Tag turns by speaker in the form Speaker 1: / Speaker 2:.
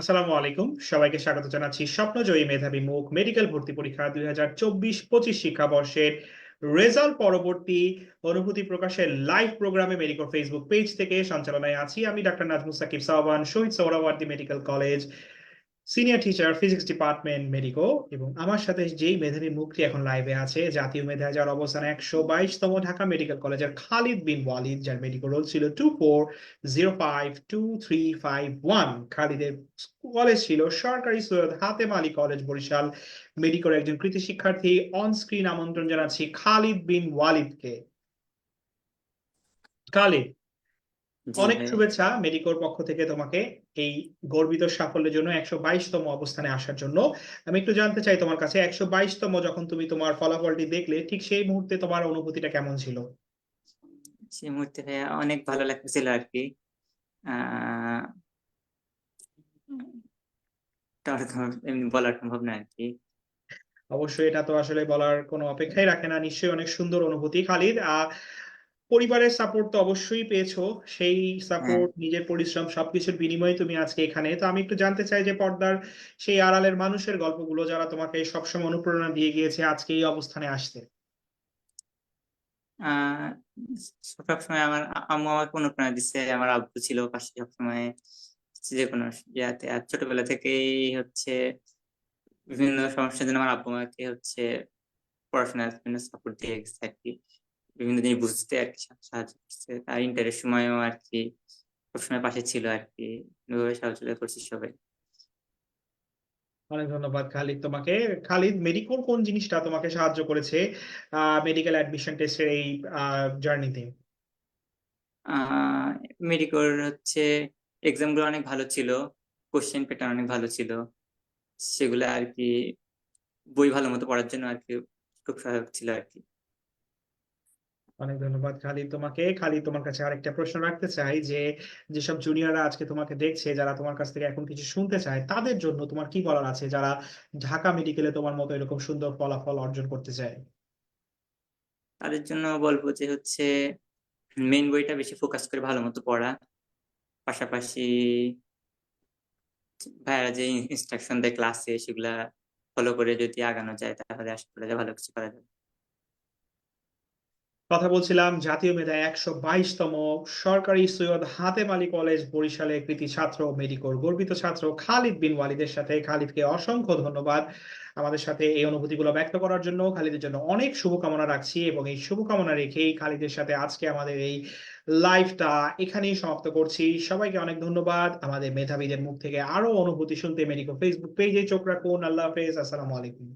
Speaker 1: আসসালামু আলাইকুম। সবাইকে স্বাগত জানাচ্ছি স্বপ্নজয়ী মেধাবী মুখ মেডিকেল ভর্তি পরীক্ষা দুই হাজার চব্বিশ পঁচিশ শিক্ষাবর্ষের রেজাল্ট পরবর্তী অনুভূতি প্রকাশের লাইভ প্রোগ্রামে মেডিকেল ফেসবুক পেজ থেকে সঞ্চালনায় আছি। আমি doctor Nazmus Sakib Sahban, Shaheed Suhrawardy medical college senior teacher physics department medico এবং আমার সাথে যেই মেধাবী মুখটি এখন লাইভে আছে, জাতীয় মেধা যার অবস্থান একশো বাইশতম ঢাকা মেডিকেল কলেজের খালিদ বিন ওয়ালিদ, যার মেডিকেল রোল ছিল two four zero five two three five one খালিদের কলেজ ছিল সরকারি সৈয়দ হাতেম আলী কলেজ, বরিশাল। মেডিকোর একজন কৃতি শিক্ষার্থী অন স্ক্রিন আমন্ত্রণ জানাচ্ছি খালিদ বিন ওয়ালিদকে। খালিদ অনেক শুভেচ্ছা মেডিকোর পক্ষ থেকে তোমাকে এই গর্বিত সাফল্যের জন্য একশো বাইশতম অবস্থানে আসার জন্য। আমি একটু জানতে চাই তোমার কাছে একশো বাইশতম যখন তুমি তোমার ফলাফলটি দেখলে ঠিক সেই মুহূর্তে তোমার অনুভূতিটা কেমন ছিল?
Speaker 2: সেই মুহূর্তে অনেক ভালো লাগতেছিল আর কি এমনি বলার সম্ভব না আর কি
Speaker 1: অবশ্যই এটা তো আসলে বলার কোনো অপেক্ষাই রাখে না নিশ্চয়ই অনেক সুন্দর অনুভূতি খালিদ। আহ পরিবারের সাপোর্ট তো অবশ্যই পেয়েছ। সেই সাপোর্ট নিজের পরিশ্রম সবকিছুর বিনিময়ে তুমি আজকে এখানে। তো আমি একটু জানতে চাই যে পর্দার সেই আড়ালের মানুষের গল্পগুলো যারা তোমাকে সবসময় অনুপ্রেরণা দিয়ে গিয়েছে আজকে এই অবস্থানে আসতে।
Speaker 2: সবসময় আমার আম্মু আমাকে অনুপ্রেরণা দিচ্ছে। আমার আব্বু ছিল পাশে সবসময় যে কোনো ইয়াতে। আর ছোটবেলা থেকেই হচ্ছে বিভিন্ন সমস্যার জন্য আমার আব্বু আমাকে হচ্ছে পড়াশোনার বিভিন্ন সাপোর্ট দিয়ে গেছে আর কি। বিভিন্ন জিনিস বুঝতে আর কি সাহায্য করছে। আর ইন্টারের সময়ও আর কি সবসময় পাশে ছিল আর কি। সাহায্য করছি সবাই।
Speaker 1: অনেক ধন্যবাদ খালিদ তোমাকে। খালিদ মেডিকোর কোন জিনিসটা তোমাকে সাহায্য করেছে মেডিকেল অ্যাডমিশন টেস্টের এই জার্নিতে
Speaker 2: মেডিকোর হচ্ছে এক্সামগুলো অনেক ভালো ছিল কোশ্চেন প্যাটার্ন অনেক ভালো ছিল। সেগুলো আর কি বই ভালো মতো পড়ার জন্য আর কি খুব সহায়ক ছিল আর কি।
Speaker 1: অনেক ধন্যবাদ খালি তোমাকে। খালি তোমার কাছে আরেকটা প্রশ্ন রাখতে চাই যে, যেসব জুনিয়ররা আজকে তোমাকে দেখছে, যারা তোমার কাছ থেকে এখন কিছু শুনতে চায়, তাদের জন্য তোমার কি বলার আছে? যারা ঢাকা মেডিকেলে তোমার মতো এরকম সুন্দর ফলাফল অর্জন করতে চায়।
Speaker 2: তাদের জন্য বলব যে হচ্ছে মেইন বইটা বেশি ফোকাস করে ভালো মতো পড়া। পাশাপাশি ভাইয়ারা যে ইনস্ট্রাকশন দেয় ক্লাসে সেগুলা ফলো করে যদি আগানো যায়, তাহলে আশা করা যায় ভালো কিছু করা যাবে।
Speaker 1: কথা বলছিলাম, জাতীয় মেধায় একশো বাইশতম সরকারি সৈয়দ হাতেম আলী কলেজ বরিশালের কৃতি ছাত্র, মেডিকোর গর্বিত ছাত্র খালিদ বিন ওয়ালিদের সাথে। খালিদকে অসংখ্য ধন্যবাদ আমাদের সাথে এই অনুভূতিগুলো ব্যক্ত করার জন্য। খালিদের জন্য অনেক শুভকামনা রাখছি এবং এই শুভকামনা রেখেই খালিদের সাথে আজকে আমাদের এই লাইভটা এখানেই সমাপ্ত করছি। সবাইকে অনেক ধন্যবাদ। আমাদের মেধাবীদের মুখ থেকে আরও অনুভূতি শুনতে মেডিকো ফেসবুক পেজে চোখ রাখুন। আল্লাহ হাফেজ। আসসালামু আলাইকুম।